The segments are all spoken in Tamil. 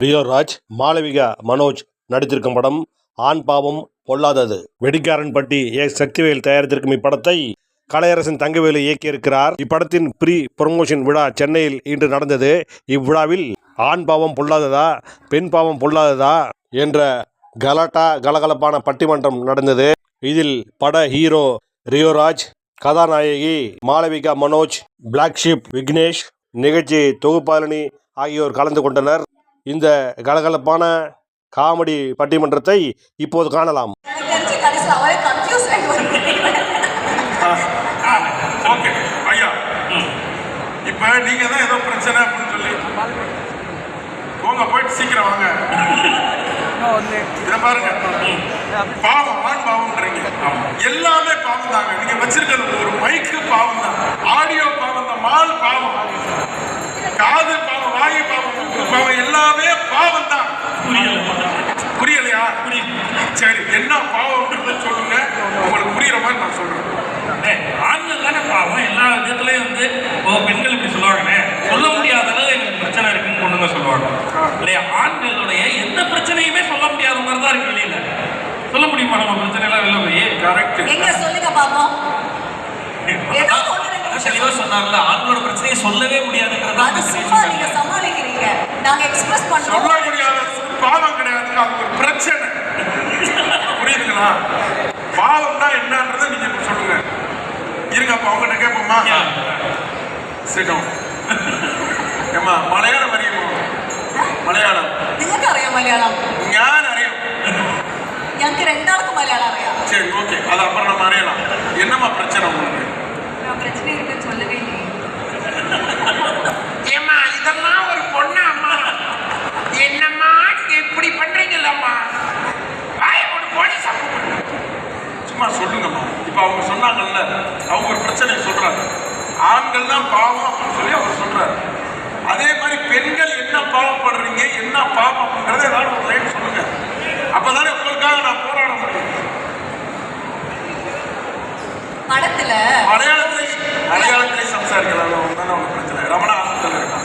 ரியோராஜ் மாளவிகா மனோஜ் நடித்திருக்கும் படம் ஆண் பாவம் பொல்லாதது. வெடிக்காரன்பட்டி ஏ. சக்திவேல் தயாரித்திருக்கும் இப்படத்தை கலையரசன் தங்கவேலு இயக்கியிருக்கிறார். இப்படத்தின் ப்ரீ ப்ரொமோஷன் விழா சென்னையில் இன்று நடந்தது. இவ்விழாவில் ஆண் பாவம் பொல்லாததா பெண் பாவம் பொல்லாததா என்ற கலாட்டா கலகலப்பான பட்டிமன்றம் நடந்தது. இதில் பட ஹீரோ ரியோராஜ் கதாநாயகி மாளவிகா மனோஜ் பிளாக் ஷிப் விக்னேஷ் நிகழ்ச்சி தொகுப்பாளினி ஆகியோர் கலந்து கொண்டனர். இந்த கலகலப்பான காமெடி பட்டிமன்றத்தை இப்போது காணலாம் இப்போ நீங்க தான் ஏதோ பிரச்சனை அப்படின்னு சொல்லி போங்க போயிட்டு சீக்கிரம் வாங்க பாருங்க பாவம் ஆண் பாவம்ன்றீங்க எல்லாமே பாவம் தாங்க நீங்க வச்சிருக்கிறது ஒரு மைக்கு பாவம் தான் ஆடியோ பாவம் தான் மால் பாவம் காது பாவம் வாயு பாவம் பாவம் எல்லாமே பாவம் தான் புரியலையா? சரி என்ன பாவம்ன்றத சொல்லுங்க. உங்களுக்கு புரியுற மாதிரி நான் சொல்றேன். ஆண்கள் தானே பாவம். எல்லா விதத்துலயும் வந்து ஓ பெண்கள் இப்படி சொல்லுவாங்கண்ணே. சொல்ல முடியாத அளவு எனக்கு பிரச்சனை இருக்குன்னு பொண்ணுங்க சொல்லுவாங்க. இல்லையா? ஆண்களுடைய எந்த பிரச்சனையுமே சொல்ல முடியாத மாதிரி தான் இருக்கு வெளியில. சொல்ல முடியுமா நம்ம பிரச்சனை எல்லாம் வெளில போய்? கரெக்ட் எங்க சொல்லுங்க பாப்போம் ஏதோ ஒண்ணு ரெண்டு தெளிவா விஷயம் சொன்னார்ல ஆண்களோட பிரச்சனையை சொல்லவே முடியாதுங்கிறத அது சும்மா நீங்க சமாளிக்கிறீங்க நாங்க எக்ஸ்பிரஸ் சொல்ல பண்றோம் முடியாத பாவம் கிடையாது அது ஒரு பிரச்சனை புரியுதுங்களா பாவம்னா என்னன்றதை நீங்க இப்ப சொல்லுங்க இருங்க அப்ப அவங்ககிட்ட கேட்போமா சிடம் ஏமா மலையாளம் அறியுமோ മലയാളം നിങ്ങൾക്ക് അറിയാം മലയാളം ഞാൻ അറിയാം ഞങ്ങൾക്ക് രണ്ടാൾക്കും മലയാളം അറിയാം சரி ஓகே அது அப்புறம் நம்ம அறியலாம் என்னம்மா பிரச்சனை நான் பிரச்சனை இருக்குன்னு சொல்லவே இல்லையே. ஏம்மா இதெல்லாம் ஒரு பொண்ணு அம்மா என்னம்மா நீங்க இப்படி பண்றீங்கல்லம்மா. வாய ஒரு போலீஸ் சும்மா சொல்லுங்கம்மா. இப்போ அவங்க சொன்னாங்கல்ல அவங்க ஒரு பிரச்சனையை சொல்றாங்க. ஆண்கள் தான் பாவம் அப்படின்னு சொல்லி அவர் சொல்றாரு. அதே மாதிரி பெண்கள் என்ன பாவப்படுறீங்க என்ன பாவம் அப்படின்றத ஏதாவது ஒரு லைன் சொல்லுங்க. அப்பதானே உங்களுக்காக நான் போராட முடியும். படத்துல மலையாளத்திலே மலையாளத்திலே சம்சாரிக்கலாம் ஒன்றும் ஒன்று பிரச்சனை ரமணா ஹாஸ்பிட்டல் இருக்கான்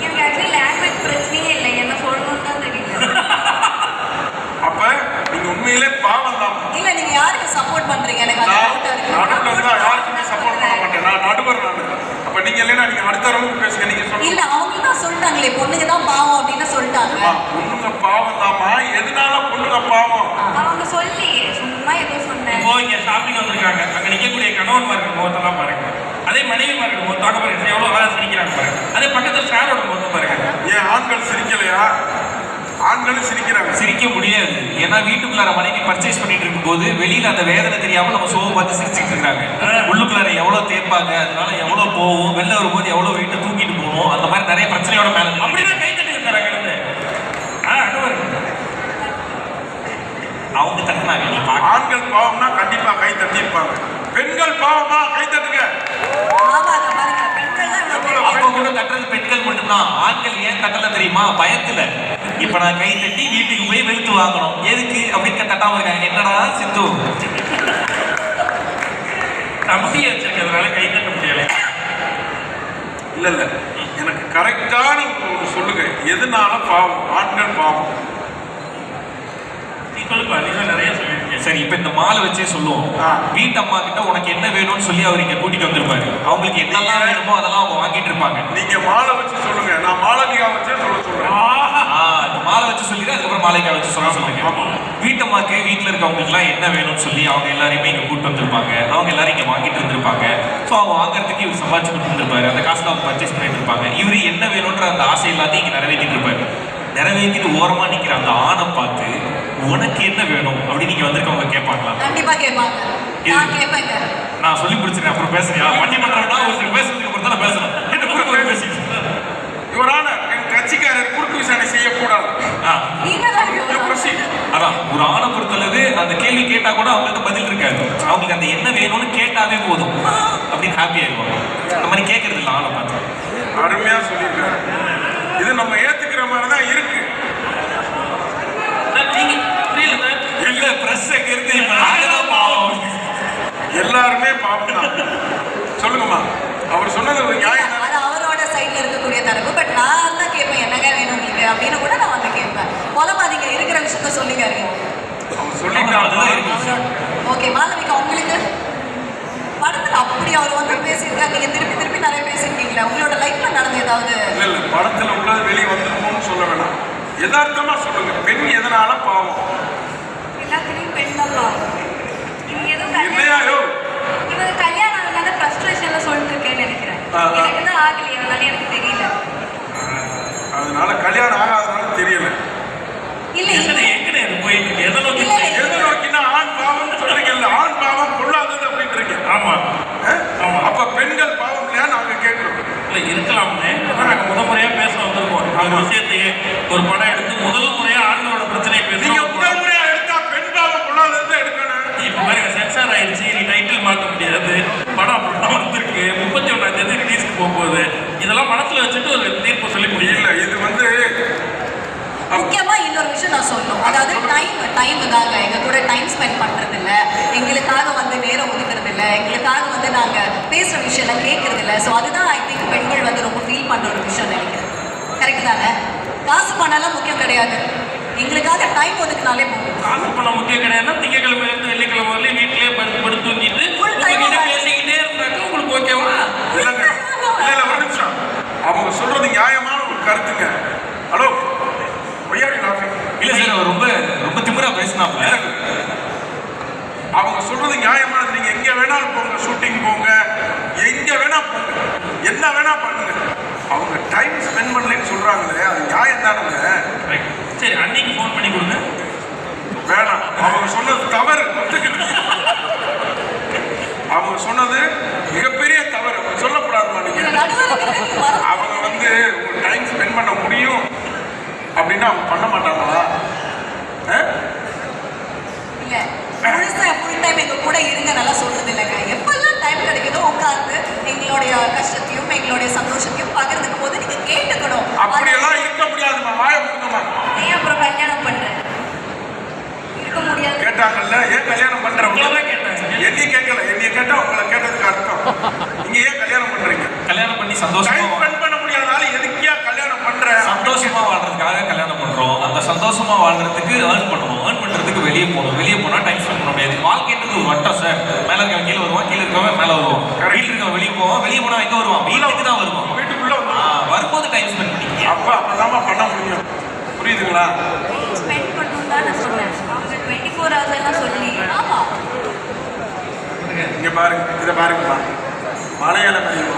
எனக்கு ஆக்சுவலி லாங்குவேஜ் பிரச்சனையே இல்லை என்ன சொல்லணும்னு தான் தெரியல அப்ப நீங்க உண்மையிலே பாவம் தான் இல்ல நீங்க யாருக்கு சப்போர்ட் பண்றீங்க எனக்கு அது நான் doubt ஆ இருக்கு. நடுவில் இருந்தா யாருக்குமே சப்போர்ட் பண்ண மாட்டேன் நான் நடுவர் நான் அப்ப நீங்க இல்லைன்னா நீங்க அடுத்த ரவுண்ட் பேசுங்க நீங்க சொல்லுங்க. இல்ல அவங்க தான் சொல்லிட்டாங்களே பொண்ணுங்க தான் பாவம் அப்படின்னு சொல்லிட்டாங்க. பொண்ணுங்க பாவம் தாம்மா. எதனால பொண்ணுங்க பாவம்? அவங்க சொல்லியே சும்மா ஏதோ சொன்னேன். இப்போ இங்க ஷாப்பிங் வந்திருக்காங்க. அங்க நிக்கக்கூடிய கணவன்மார்கள் முகத்தெல்லாம் பாருங்க. அதே மனைவிமார்கள் முகத்தாக பாருங்க. எவ்வளவு அழகா சிரிக்கிறாங்க பாருங்க. அதே பக்கத்துல ஷேரோட முகத்தை பாருங்க. ஏன் ஆண்கள் சிரிக்கலையா? ஆண்களும் சிரிக்கிறாங்க. சிரிக்க முடியாது. ஏன்னா வீட்டுக்குள்ளார மனைவி பர்ச்சேஸ் பண்ணிட்டு இருக்கும்போது வெளியில அந்த வேதனை தெரியாம நம்ம சோகம் பார்த்து சிரிச்சுட்டு இருக்காங்க உள்ளுக்குள்ளார எவ்வளவு தேய்ப்பாங்க அதனால எவ்வளவு போகும் வெளில வரும்போது எவ்வளவு வெயிட்ட தூக்கிட்டு போகும் அந்த மாதிரி நிறைய பிரச்சனையோட மேல அப்படிதான் கை தட்டி அடுவர் அவங்க தட்டினாங்க. நீ ஆண்கள் பாவம்னா கண்டிப்பா கை தட்டியிருப்பாங்க பெண்கள் பாவமா கை தட்டுங்க. பெண்கள் கூட கட்டுறது பெண்கள் மட்டும்தான். ஆண்கள் ஏன் கட்டல தெரியுமா? பயத்துல. இப்ப நான் கை தட்டி வீட்டுக்கு போய் வெளுத்து வாங்கணும். எதுக்கு? அப்படின்னு தட்டாம இருக்காங்க. என்னடா சித்து? தம்பியை வச்சிருக்கிறதுனால கை தட்ட முடியல. இல்ல இல்ல. எனக்கு கரெக்டான ஒன்று சொல்லுங்க. எதனால பாவம். ஆண்கள் பாவம். நீ சொல்லுப்பா. நீ தான் நிறைய சொல்லியிருக்கேன். சரி இப்ப இந்த மாலை வச்சே சொல்லுவோம். வீட்டம்மா கிட்ட உனக்கு என்ன வேணும்னு சொல்லி அவர் இங்க கூட்டிட்டு வந்திருப்பாரு. அவங்களுக்கு என்னெல்லாம் வேணுமோ அதெல்லாம் அவங்க வாங்கிட்டு இருப்பாங்க. நீங்க மாலை வச்சு சொல்லுங்க. நான் மாளவிகா வச்சே சொல்ல சொல்றேன். ஆ, இந்த மாலை வச்சு சொல்லிட்டு அதுக்கப்புறம் மாலைக்கா வச்சு சொல்ல சொல்லுங்க. வீட்டம்மாக்கு வீட்டுல இருக்கவங்களுக்கு எல்லாம் என்ன வேணும்னு சொல்லி அவங்க எல்லாரையுமே இங்க கூட்டு வந்திருப்பாங்க. அவங்க எல்லாரும் இங்க வாங்கிட்டு இருந்திருப்பாங்க. ஸோ அவங்க வாங்குறதுக்கு இவர் சம்பாதிச்சு கொடுத்துருப்பாரு அந்த காசுல அவங்க பர்ச்சேஸ் பண்ணிட்டு இருப்பாங்க. இவரு என்ன வேணும்ன்ற அந்த ஆசை எல்லாத்தையும் இங்க நிறைவேற்றிட்டு இருப்பாரு. நிறைவேற்றிட்டு ஓரமா நிக்கிற அந்த ஆணை பார்த்து உனக்கு என்ன வேணும்? அப்படின்னு நீங்க வந்திருக்கவங்க கேட்பாங்களா? கண்டிப்பா கேட்பாங்க. நான் சொல்லி முடிச்சிருக்கேன் அப்புறம் பேசுறியா? பண்ணி பண்றேன்னா ஒருத்தர் பேசுறதுக்கு அப்புறம் தான் நான் பேசணும் என்ன குறுக்க வந்து பேசிட்டு இவரான என் கட்சிக்காரர் குறுக்கு விசாரணை செய்யக்கூடாது ஆ, நீங்க தான் You கேட்கணும். proceed. அதான் ஒரு ஆணை பொறுத்தளவு அந்த கேள்வி கேட்டா கூட அவங்களுக்கு பதில் இருக்காது அவங்களுக்கு அந்த என்ன வேணும்னு கேட்டாவே போதும் அப்படின்னு ஹாப்பி ஆயிடுவாங்க அந்த மாதிரி கேட்கறது இல்லை ஆணை பார்த்து அருமையா சொல்லியிருக்காரு. இது நம்ம ஏத்துக்கிற மாதிரி தான் இருக்கு நீங்க இல்ல பிரஸ் நாங்க தான் பாவம் எல்லாருமே பாவம் தான் சொல்லுங்கம்மா. அவர் சொன்னது ஒரு நியாயம் அவரோட சைடுல இருக்கக்கூடிய தரப்பு பட் நான் தான் கேட்பேன் என்னங்க வேணும் நீங்க? அப்படின்னு கூட நான் வந்து கேட்பேன். புலம்பாதீங்க இருக்கிற விஷயத்த அவங்க சொல்லிட்டாங்க ஓகே மாளவிகா உங்களுக்கு? அவர் வந்து பேசியிருக்காங்க நீங்க திருப்பி திருப்பி நிறைய பேசியிருக்கீங்களா உங்களோட லைஃப்ல நடந்த ஏதாவது? இல்ல இல்ல படத்துல உள்ளது வெளியே வந்துருமோன்னு சொல்ல வேணாம். யதார்த்தமா சொல்லுங்க பெண் எதனால பாவம்? எல்லாத்துலேயும் பெண் தான் பாவம். நீங்க ஏதோ இல்லையா கல்யாணம் யோ இவங்க கல்யாணம் ஆனதுனால ஃப்ரஸ்ட்ரேஷன்ல சொல்லிட்டு இருக்கேன்னு நினைக்கிறேன். எனக்கு தான் ஆகலையா அதனால எனக்கு தெரியல. அதனால கல்யாணம் ஆகாதனால தெரியல இல்ல எங்கடே எங்கடே இது போயிட்டு இருக்கு எதை நோக்கி இல்ல, போயிட்டு எது நோக்கினா ஆண் பாவம் சொல்றீங்கல்ல ஆண் பாவம் பொல்லாதது அப்படின்றீங்க ஆமா அஹ்? ஆமா. அப்ப பெண்கள் பாவம் இல்லையா நாங்க கேட்கிறோம். இல்ல இருக்கலாம்னு அதான் நாங்க முத முறையா பேச வந்திருக்கோம். அந்த விஷயத்தையே ஒரு படம் எடுத்து முதல் முறையா ஆண்களோட பிரச்சனையை நீங்க பேசுறோம் முதல் முறையா எடுத்தா பெண் பாவம் பொல்லாதது எடுக்கணும் இப்ப பாருங்க சென்சார் ஆயிடுச்சு நீ டைட்டில் மாத்த முடியாது படம் அப்படிதான் வந்திருக்கு முப்பத்தி ஒன்றாம் தேதி ரிலீஸ்க்கு போக போகுது இதெல்லாம் மனசுல வச்சுட்டு ஒரு தீர்ப்பு சொல்லி முடியல இல்ல இது வந்து முக்கியமா இன்னொரு விஷயம் நான் சொல்லணும் அதாவது டைம் டைம் தாங்க. எங்க கூட டைம் ஸ்பெண்ட் பண்றது இல்ல எங்களுக்காக வந்து நேரம் ஒதுக்குறது இல்ல எங்களுக்காக வந்து நாங்க பேசுற விஷயம் கேட்கறது இல்ல ஸோ அதுதான் ஐ திங்க் பெண்கள் வந்து ரொம்ப ஃபீல் பண்ற ஒரு விஷயம் நினைக்கிறேன். கரெக்ட் தானே? காசு பணம்லாம் முக்கியம் கிடையாது. எங்களுக்காக டைம் ஒதுக்குனாலே போதும். காசு பணம் முக்கியம் கிடையாதுன்னா திங்கக்கிழமையில இருந்து வெள்ளிக்கிழமை வரலையும் வீட்லயே படுத்து படுத்து தூங்கிட்டு பேசிக்கிட்டே இருந்தாக்க உங்களுக்கு ஓகேவா இல்ல இல்ல ஒரு நிமிஷம். அவங்க சொல்றது நியாயமான ஒரு கருத்துங்க ஹலோ ஒய்யாடி லாஃபிங் இல்ல சார் அவர் ரொம்ப ரொம்ப திமிரா பேசினாப்ல அவங்க சொல்றது நியாயமானது. நீங்க எங்க வேணாலும் போங்க ஷூட்டிங் போங்க எங்க வேணா போங்க. என்ன வேணா பண்ணுங்க. அவங்க டைம் ஸ்பெண்ட் பண்ணலன்னு சொல்றாங்களே அது நியாயம் தானுங்க. சரி அன்னைக்கு ஃபோன் பண்ணி கொடுங்க. வேணாம். அவங்க சொன்னது தவறு. அவங்க சொன்னது மிகப்பெரிய தவறு. சொல்லக்கூடாதுமா நீங்க. அவங்க வந்து டைம் ஸ்பெண்ட் பண்ண முடியும். அப்படின்னா அவங்க பண்ண மாட்டாங்களா அஹ்? இல்ல முழுசா ஃபுல் டைம் எங்க கூட இருங்க நல்லா சொல்றது இல்லைங்க எப்பெல்லாம் டைம் கிடைக்குதோ உட்கார்ந்து எங்களுடைய கஷ்டத்தையும் எங்களுடைய சந்தோஷத்தையும் பகிர்ந்துக்கும் போது நீங்க கேட்டுக்கணும். அப்படியெல்லாம் இருக்க முடியாதுமா வாய கொடுங்கம்மா ஏன் அப்புறம் கல்யாணம் பண்றேன் இருக்க முடியாது. கேட்டாங்கல்ல ஏன் கல்யாணம் பண்றவங்க உங்களதான் கேட்டாங்க. என்னைய கேட்கல. என்னைய கேட்டா உங்களை கேட்டதுக்கு அர்த்தம். நீங்க ஏன் கல்யாணம் பண்றீங்க? கல்யாணம் பண்ணி சந்தோஷமா ஸ்பெண்ட் பண்ண முடியாதனால எதுக்கியா கல்யாணம் பண்ற? சந்தோஷமா வாழ்றதுக்காக கல்யாணம் பண்றோம். அந்த சந்தோஷமா வாழ்றதுக்கு ஏர்ன் பண்ணுவோம். ஏர்ன் பண்றதுக்கு வெளியே போகணும். வெளியே போனா டைம் ஸ்பெண்ட் பண்ண முடியாது. இப்படி ஒரு வட்டம் சார் மேல இருக்க கீழே வருவான் கீழே இருக்கவன் மேல வருவான். கீழே இருக்க வெளியே போவான் வெளியே போனா எங்க வருவான்? வீட்டுக்கு தான் வருவான். வீட்டுக்குள்ள வரும்போது டைம் ஸ்பெண்ட் பண்ணிக்க அப்ப அப்பதான் பண்ண முடியும். புரியுதுங்களா? ஸ்பெண்ட் பண்ணணும் தான் நான் சொன்னேன். அவங்க எல்லாம் சொல்லி. ஆமா. இங்க பாருங்க இதை பாருங்கம்மா. மலையாள பதிவு.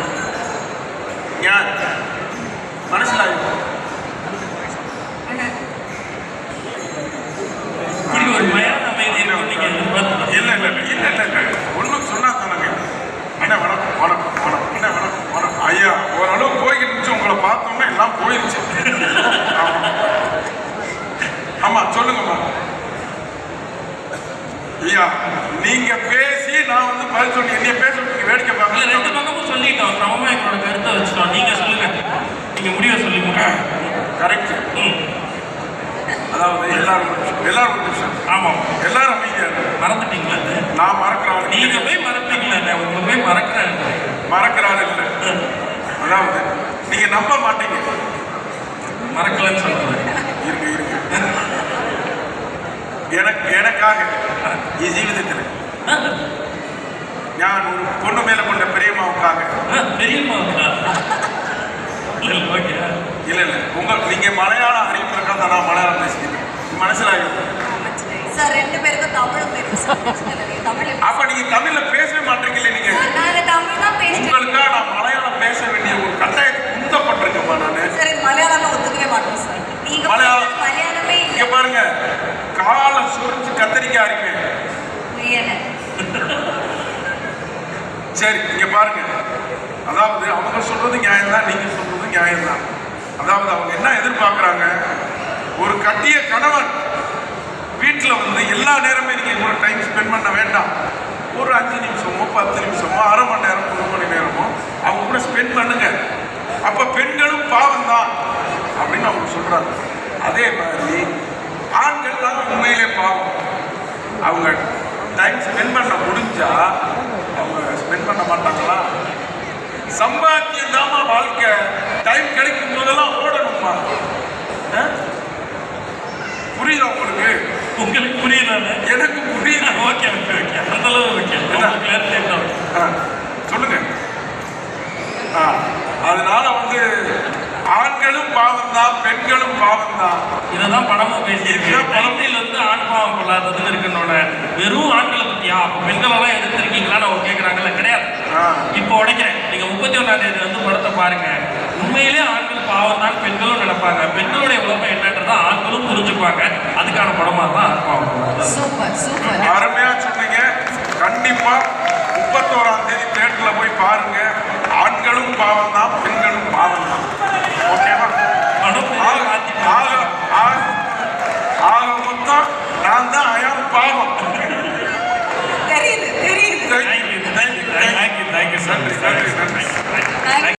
ஞான் மனசிலாயும் இப்படி ஒரு பயம் ஐயா ஓரளவு போய்கிட்டு இருந்துச்சு. உங்களை பார்த்தோம்னா எல்லாம் போயிருச்சு. ஆமா. சொல்லுங்கம்மா. ஐயா நீங்க பேசி நான் வந்து பதில் சொல்லி என்னைய பேச விட்டு வேடிக்கை இல்ல ரெண்டு பார்க்கல பக்கமும் சொல்லிட்டோம். சமமா எங்களோட கருத்தை வச்சுட்டோம். நீங்க சொல்லுங்க. நீங்க முடிவை சொல்லி கரெக்ட் அதாவது எல்லாரும் எல்லாரும் ஒரு நிமிஷம். ஆமா. எல்லாரும் அமைதியா. மறந்துட்டீங்களா? நான் மறக்கிற ஆள் நீங்க நீங்க போய் மறப்பீங்களா உங்களை போய் மறக்கிறேன் மறக்கிற ஆள் இல்லை. அதாவது நீங்க நம்ப மாட்டீங்க. மறக்கலன்னு சொல்லுவாங்க இருக்கு இருக்கு. எனக்கு எனக்காக என் ஜீவிதத்தில் நான் ஒரு பொண்ணு மேல கொண்ட பெரியம்மாவுக்காக. பெரியம்மாவுக்கா? இல்ல இல்ல உங்க நீங்க மலையாளம் அறிவு பிரகாரம் நான் மலையாளம் பேசிக்கிறேன் மனசில் ஆகிடும் சார் ரெண்டு பேருக்கும் தமிழும் தெரியும் அப்ப நீங்க தமிழ்ல பேசவே மாட்டீங்கல்ல நீங்க? நாங்க தமிழ் தான் பேசிட்டு உங்களுக்காக நான் மலையாளம் பேச வேண்டிய ஒரு கட்டாயத்துக்கு உந்தப்பட்டிருக்கேம்மா நானு. சார் இது மலையாளம்லாம் ஒத்துக்கவே மாட்டோம் சார். நீங்க மலையாளம். மலையாளமே இங்க பாருங்க காலை சுரிச்சு கத்தரிக்காய் புரியல சரி இங்க பாருங்க. அதாவது அவங்க சொல்றது நியாயம்தான் நீங்க சொல்றது நியாயம்தான். அதாவது அவங்க என்ன எதிர்பார்க்கறாங்க? ஒரு கட்டிய கணவன் வீட்டுல வந்து எல்லா நேரமே நீங்கள் கூட டைம் ஸ்பெண்ட் பண்ண வேண்டாம். ஒரு அஞ்சு நிமிஷமோ பத்து நிமிஷமோ அரை மணி நேரம் ஒரு மணி நேரமோ அவங்க கூட ஸ்பெண்ட் பண்ணுங்க. அப்போ பெண்களும் பாவம் தான் அப்படின்னு அவங்க சொல்கிறாங்க அதே மாதிரி ஆண்கள் தான் உண்மையிலே பாவம். அவங்க டைம் ஸ்பெண்ட் பண்ண முடிஞ்சா அவங்க ஸ்பெண்ட் பண்ண மாட்டாங்களா? சம்பாத்தியம் தாமா வாழ்க்கை. டைம் கிடைக்கும் போதெல்லாம் ஓடணுமா புரியுதா உங்களுக்கு? உங்களுக்கு புரியுதானே? எனக்கு புரியுது? ஓகே ஓகே ஓகே அந்த அளவு ஓகே? கிளாரிட்டி சொல்லுங்க. ஆ, அதனால வந்து ஆண்களும் பாவம் தான் பெண்களும் பாவம் தான். இதுதான் படமும் பேசியிருக்கு. இதுதான் படம். டைட்டில் வந்து ஆண் பாவம் கொள்ளாததுன்னு இருக்கனோட வெறும் ஆண்களை பத்தியா அப்ப பெண்கள் எல்லாம் எதிர்த்திருக்கீங்களான்னு அவங்க கேட்கறாங்கல்ல கிடையாது. இப்போ உடைக்கிறேன். நீங்க முப்பத்தி ஒன்னாம் தேதி வந்து படத்தை பாருங்க. உண்மையிலே ஆண்கள் பாவம் தான் பெண்களும் நினைப்பாங்க. பெண்களுடைய உலகம் என்னன்றதை ஆண்களும் புரிஞ்சுப்பாங்க அதுக்கான படமா தான் கொள்ளாதது. சூப்பர் சூப்பர் அருமையா சொன்னீங்க.